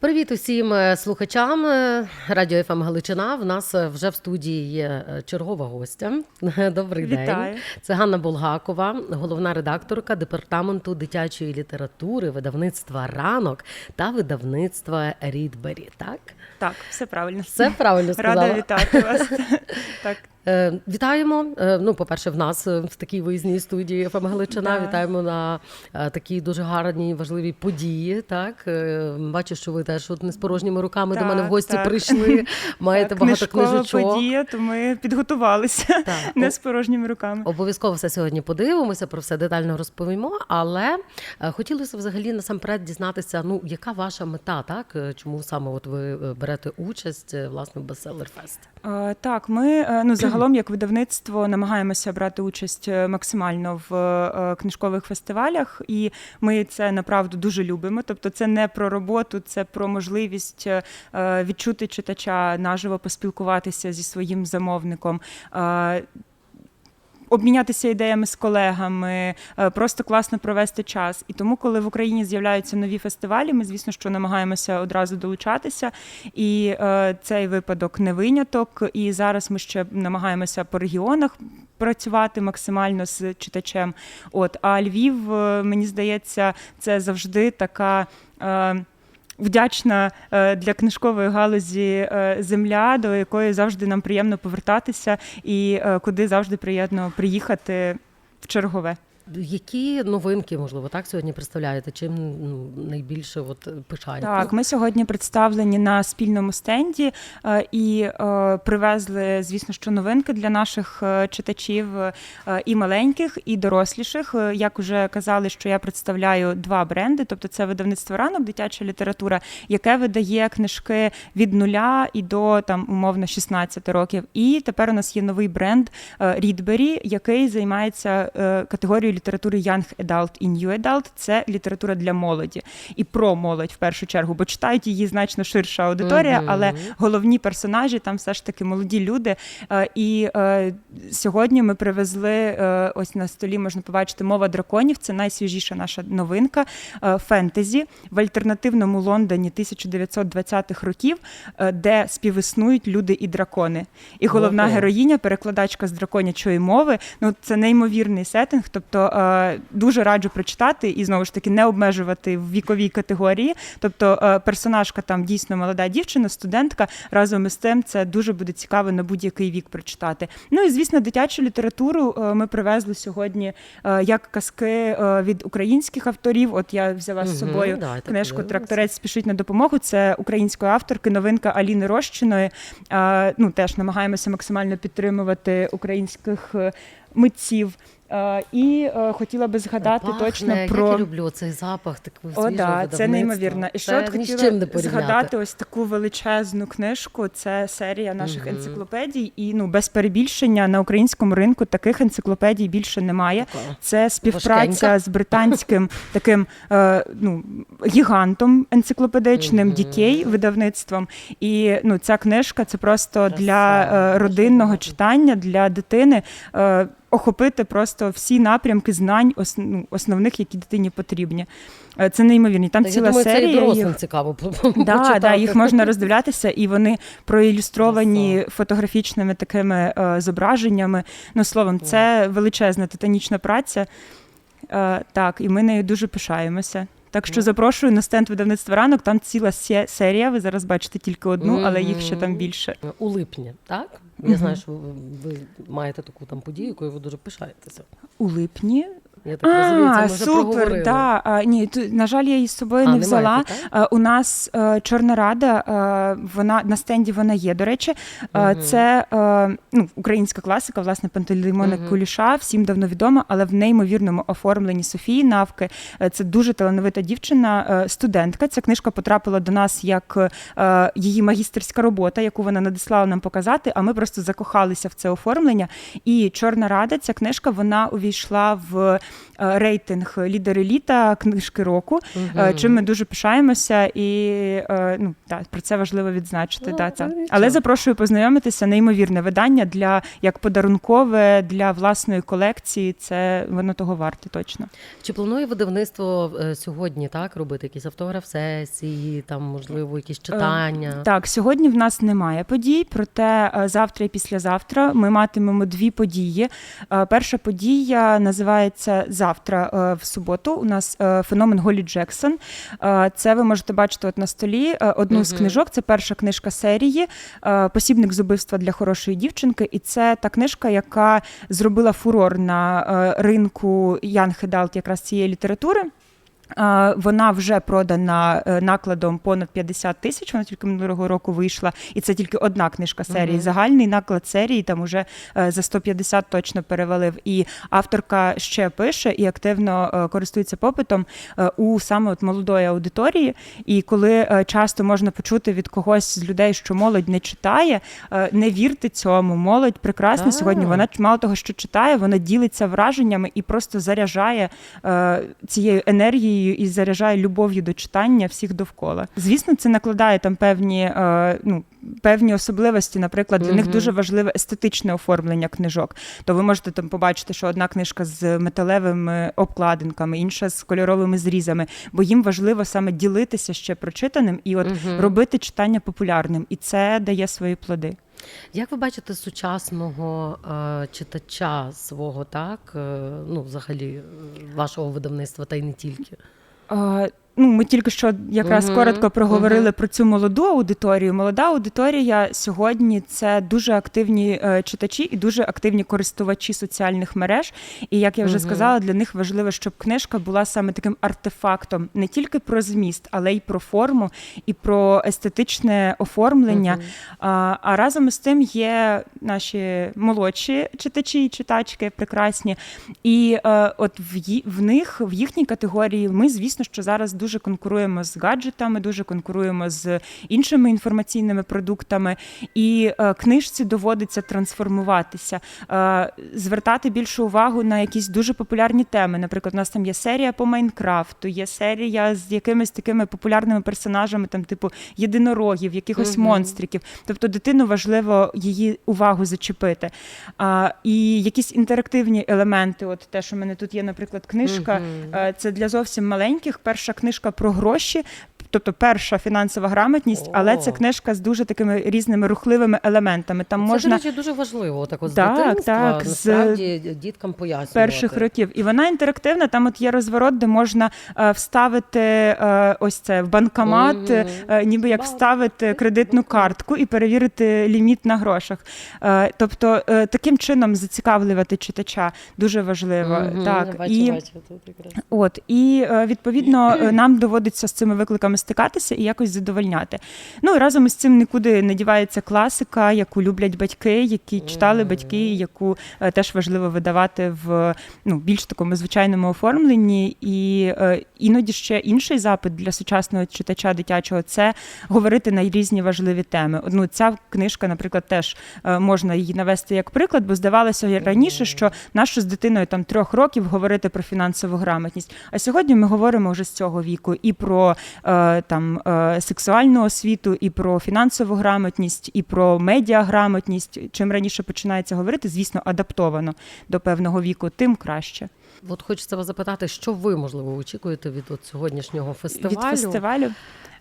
Привіт усім е, слухачам е, радіо ФМ Галичина. В нас е, вже в студії є чергова гостя. Добрий Вітаю. день. Це Ганна Булгакова, головна редакторка департаменту дитячої літератури, видавництва ранок та видавництва Рідбері. Так, Так, все правильно. все правильно сказала. Рада вітати вас. так. Е, Вітаємо. Е, Ну, по-перше, в нас е, в такій виїзній студії ФМ Галичина. Да. Вітаємо на такій дуже гарній важливій події. Так бачу, що ви теж от не з порожніми руками до мене в гості так. прийшли. Маєте так, багато книжечок. подія, то ми підготувалися Так. не з порожніми руками. Обов'язково все сьогодні подивимося, про все детально розповімо. Але хотілося взагалі насамперед дізнатися, ну яка ваша мета, так чому саме от ви берете участь власне в Bestseller Fest? Так, ми ну загалом як видавництво намагаємося брати участь е, максимально в е, книжкових фестивалях, і ми це направду дуже любимо. Тобто, це не про роботу, це про можливість е, е, відчути читача наживо поспілкуватися зі своїм замовником. Обмінятися ідеями з колегами, е, просто класно провести час. І тому, коли в Україні з'являються нові фестивалі, ми, звісно, що намагаємося одразу долучатися. І е, цей випадок не виняток. І зараз ми ще намагаємося по регіонах працювати максимально з читачем. От а Львів, е, мені здається, це завжди така. Е, Вдячна е, для книжкової галузі е, земля, до якої завжди нам приємно повертатися, і е, куди завжди приємно приїхати в чергове. Які новинки, можливо, так сьогодні представляєте? Чим ну, найбільше от пишаєте? Так, ми сьогодні представлені на спільному стенді е, і е, привезли, звісно, що новинки для наших е, читачів і маленьких, і доросліших. Як вже казали, що я представляю два бренди, тобто це видавництво ранок, дитяча література, яке видає книжки від нуля і до там умовно 16 років. І тепер у нас є новий бренд Рідбері, який займається категорією літератури Young Adult і New Adult. Це література для молоді і про молодь в першу чергу, бо читають її значно ширша аудиторія, Мгм. але головні персонажі там все ж таки молоді люди. Е, І е, сьогодні ми привезли е, ось на столі, можна побачити мова драконів. Це найсвіжіша наша новинка фентезі в альтернативному Лондоні 1920-х років, де співіснують люди і дракони. І головна героїня, перекладачка з драконячої мови. Ну це неймовірний сеттинг. Тобто е, дуже раджу прочитати і знову ж таки не обмежувати в віковій категорії. Тобто е, персонажка там дійсно молода дівчина, студентка. Разом із тим це дуже буде цікаво на будь-який вік прочитати. Ну і звісно, дитячу літературу е, ми привезли сьогодні е, як казки е, від українських авторів. От я взяла з собою давайте книжку подивимось. Тракторець спішить на допомогу. Це української авторки, новинка Аліни Рощиної. Е, Ну теж намагаємося максимально підтримувати українських е, митців. Е, І е, хотіла би згадати Пахне, точно як про я люблю цей запах такого о, да, це неймовірно. І що от хотіла не згадати ось таку величезну книжку. Це серія наших Мгм. енциклопедій. І ну без перебільшення на українському ринку таких енциклопедій більше немає. Така. Це співпраця Важкенька. з британським таким е, ну, гігантом енциклопедичним Мгм. Дікей видавництвом. І ну, ця книжка це просто Краса, для е, родинного читання, для дитини. Е, Охопити просто всі напрямки знань ну, основних, які дитині потрібні. Е, Це неймовірні. Там Та, я ціла думаю, це і серія. дорослим їх- цікаво Да, да, їх можна роздивлятися, і вони проілюстровані фотографічними такими е, зображеннями. Ну, словом, це величезна титанічна праця. Е, так, і ми нею дуже пишаємося. Так що запрошую на стенд видавництва ранок. Там ціла серія. Ви зараз бачите тільки одну, але їх ще там більше. У липні, так? Я знаю, що ви маєте таку там подію, якою ви дуже пишаєтеся. У липні. Я так розумію, це ми А, супер, да. А, ні, ту, на жаль, я її з собою А, не взяла. так? Е, У нас е, Чорна Рада, е, вона на стенді вона є, до речі. Е, Мгм. Це е, ну, українська класика, власне, Пантелеймона Мгм. Куліша, всім давно відома, але в неймовірному оформленні Софії Навки. Е, Це дуже талановита дівчина, е, студентка. Ця книжка потрапила до нас як е, її магістерська робота, яку вона надіслала нам показати. А ми просто закохалися в це оформлення. І Чорна Рада, ця книжка, вона увійшла в рейтинг лідери літа книжки року. е, Чим ми дуже пишаємося, і е, ну так про це важливо відзначити. Ну, да, це. Але запрошую познайомитися. Неймовірне видання для як подарункове для власної колекції. Це воно того варте точно. Чи планує видавництво е, сьогодні так робити якісь автограф-сесії, там можливо якісь читання? Так, сьогодні в нас немає подій, проте е, завтра і післязавтра ми матимемо дві події. Е, Перша подія називається завтра е, в суботу. У нас е, феномен Голі Джексон. Е, Це ви можете бачити от на столі. Одну з книжок. Це перша книжка серії Посібник з убивства для хорошої дівчинки. І це та книжка, яка зробила фурор на ринку Ян Хедалт якраз цієї літератури. Вона вже продана е, накладом понад 50 тисяч. Вона тільки минулого року вийшла, і це тільки одна книжка серії. Мгм. Загальний наклад серії там уже е, за 150 точно перевалив. І авторка ще пише і активно е, користується попитом у саме от молодої аудиторії. І коли часто можна почути від когось з людей, що молодь не читає, не вірте цьому. Молодь прекрасна Так. сьогодні. Вона мало того, що читає, вона ділиться враженнями і просто заряджає цією енергією і заряджає любов'ю до читання всіх довкола. Звісно, це накладає там певні, е, ну. Певні особливості, наприклад, для них дуже важливе естетичне оформлення книжок. То ви можете там побачити, що одна книжка з металевими обкладинками, інша з кольоровими зрізами, бо їм важливо саме ділитися ще прочитаним і от Мгм. робити читання популярним, і це дає свої плоди. Як ви бачите сучасного е, читача свого, так е, ну взагалі е, вашого видавництва, та й не тільки? Е, Ну, ми тільки що якраз коротко проговорили про цю молоду аудиторію. Молода аудиторія сьогодні це дуже активні е, читачі і дуже активні користувачі соціальних мереж. І як я вже сказала, для них важливо, щоб книжка була саме таким артефактом не тільки про зміст, але й про форму і про естетичне оформлення. А, а разом із тим є наші молодші читачі і читачки прекрасні. І е, от в, в них, в їхній категорії, ми, звісно, що зараз дуже конкуруємо з гаджетами, дуже конкуруємо з іншими інформаційними продуктами. І е, книжці доводиться трансформуватися, е, звертати більшу увагу на якісь дуже популярні теми. Наприклад, у нас там є серія по Майнкрафту, є серія з якимись такими популярними персонажами, там, типу єдинорогів, якихось Мгм. монстриків. Тобто дитину важливо її увагу зачепити. А, і якісь інтерактивні елементи, от те, що в мене тут є, наприклад, книжка, е, це для зовсім маленьких. Перша книжка про гроші. Тобто перша фінансова грамотність, але це книжка з дуже такими різними рухливими елементами. Там Це, можна до речі, дуже важливо. Так, от з Так, дитинства так, з насправді діткам пояснювати. перших років. І вона інтерактивна. Там от є розворот, де можна е, вставити е, ось це в банкомат, е, ніби як вставити кредитну картку і перевірити ліміт на грошах. Е, тобто е, таким чином зацікавлювати читача дуже важливо. Мгм, Так бачу, і бачу, тут якраз. От і відповідно нам доводиться з цими викликами стикатися і якось задовольняти. Ну і разом із цим нікуди не дівається класика, яку люблять батьки, які читали батьки, яку е, теж важливо видавати в ну більш такому звичайному оформленні. І е, іноді ще інший запит для сучасного читача дитячого це говорити на різні важливі теми. Ну, ця книжка, наприклад, теж е, можна її навести як приклад, бо здавалося раніше, що нащо з дитиною там трьох років говорити про фінансову грамотність. А сьогодні ми говоримо вже з цього віку і про е, там е, сексуальну освіту, і про фінансову грамотність, і про медіаграмотність. Чим раніше починається говорити, звісно, адаптовано до певного віку, тим краще. От хочеться вас запитати, що ви можливо очікуєте від от сьогоднішнього фестивалю? Від фестивалю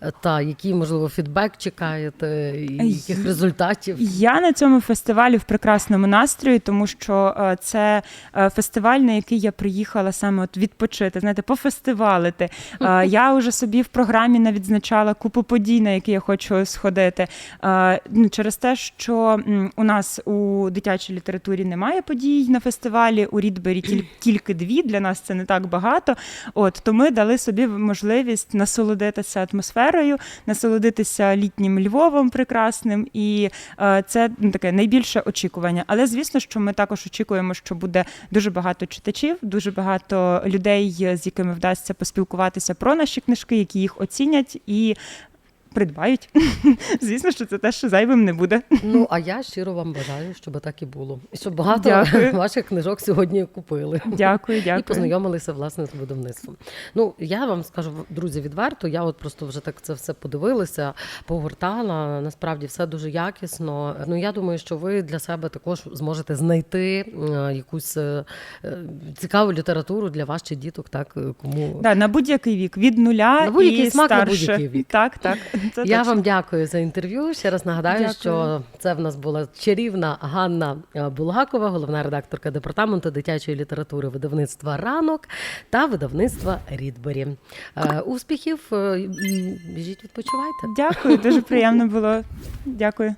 Е, Та який можливо фідбек чекаєте, і яких результатів? Я на цьому фестивалі в прекрасному настрої, тому що е, це е, фестиваль, на який я приїхала саме от відпочити, знаєте, пофестивалити. Я вже собі в програмі навідзначала купу подій, на які я хочу сходити. Ну, Через те, що у нас у дитячій літературі немає подій на фестивалі, у Рідбері тільки дві. Для нас це не так багато. От то ми дали собі можливість насолодитися атмосферою, насолодитися літнім Львовом прекрасним, і е, це ну, таке найбільше очікування. Але звісно, що ми також очікуємо, що буде дуже багато читачів, дуже багато людей, з якими вдасться поспілкуватися про наші книжки, які їх оцінять і. Придбають. Звісно, що це те, що зайвим не буде. Ну а я щиро вам бажаю, щоб так і було, і щоб багато Дякую. ваших книжок сьогодні купили. Дякую, І познайомилися власне з видавництвом. Ну я вам скажу, друзі, відверто. Я от просто вже так це все подивилася, погортала. Насправді все дуже якісно. Ну я думаю, що ви для себе також зможете знайти е, якусь е, е, цікаву літературу для вас чи діток, так кому Да, на будь-який вік, від нуля На будь-який і смак, на будь-який вік. Так, так. Це Я точно. вам дякую за інтерв'ю. Ще раз нагадаю, Дякую. що це в нас була чарівна Ганна е, Булгакова, головна редакторка департаменту дитячої літератури видавництва ранок та видавництва Рідбері. Е, Успіхів е, і біжіть, відпочивайте. Дякую, дуже приємно було. Дякую.